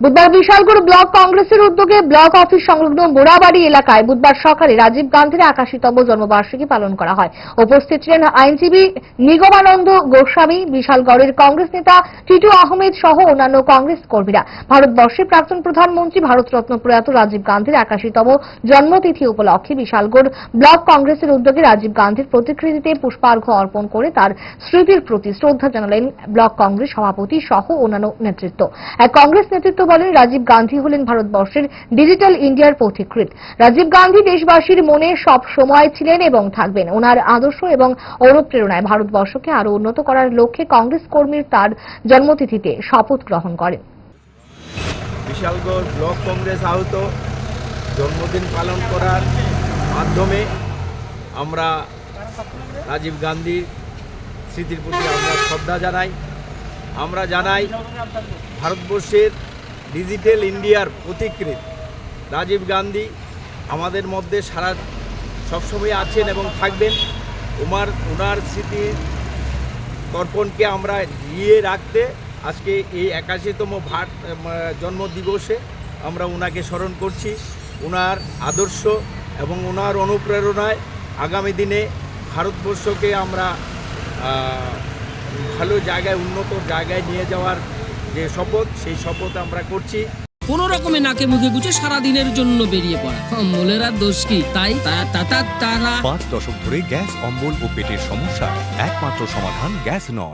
বুধবার বিশালগড় ব্লক কংগ্রেসের উদ্যোগে ব্লক অফিস সংলগ্ন গোড়াবাড়ি এলাকায় বুধবার সকালে রাজীব গান্ধীর একাশিতম জন্মবার্ষিকী পালন করা হয়। উপস্থিত ছিলেন আইনজীবী নিগমানন্দ গোস্বামী, বিশালগড়ের কংগ্রেস নেতা টিটু আহমেদ সহ অন্যান্য কংগ্রেস কর্মীরা। ভারতবর্ষের প্রাক্তন প্রধানমন্ত্রী ভারতরত্ন প্রয়াত রাজীব গান্ধীর একাশিতম জন্মতিথি উপলক্ষে বিশালগড় ব্লক কংগ্রেসের উদ্যোগে রাজীব গান্ধীর প্রতিকৃতিতে পুষ্পার্ঘ্য অর্পণ করে তার স্মৃতির প্রতি শ্রদ্ধা জানালেন ব্লক কংগ্রেস সভাপতি সহ অন্যান্য নেতৃত্ব। এক কংগ্রেস নেতৃত্ব বলেন রাজীব গান্ধী হলেন ভারতবর্ষের ডিজিটাল ইন্ডিয়ার পথিকৃৎ। রাজীব গান্ধী দেশবাসীর মনে সব সময় ছিলেন এবং থাকবেন। ওনার আদর্শ এবং অনুপ্রেরণায় ভারতবর্ষকে আরও উন্নত করার লক্ষ্যে কংগ্রেস কর্মীর তার জন্মতিথিতে শপথ গ্রহণ করেন। বিশালগড় ব্লক কংগ্রেস আহত। জন্মদিন পালন করার মাধ্যমে আমরা রাজীব গান্ধীর স্মৃতির প্রতি আমরা শ্রদ্ধা জানাই। আমরা জানাই ভারতবর্ষের ডিজিটাল ইন্ডিয়ার প্রতিকৃত। রাজীব গান্ধী আমাদের মধ্যে সারা সবসময় আছেন এবং থাকবেন। ওমার ওনার স্মৃতির তর্পণকে আমরা জিয়ে রাখতে আজকে এই একাশিতম ভাট জন্মদিবসে আমরা ওনাকে স্মরণ করছি। ওনার আদর্শ এবং ওনার অনুপ্রেরণায় আগামী দিনে ভারতবর্ষকে আমরা ভালো জায়গায়, উন্নত জায়গায় নিয়ে যাওয়ার যে শপথ সেই শপথ আমরা করছি। কোনো রকমে নাকে মুখে গুছে সারা দিনের জন্য বেরিয়ে পড়া। মোলেরা দোষ কি? তাই তা- তা- তা- তারা। পাঁচ দশক ধরে গ্যাস অম্বল ও পেটের সমস্যা। একমাত্র সমাধান গ্যাস নল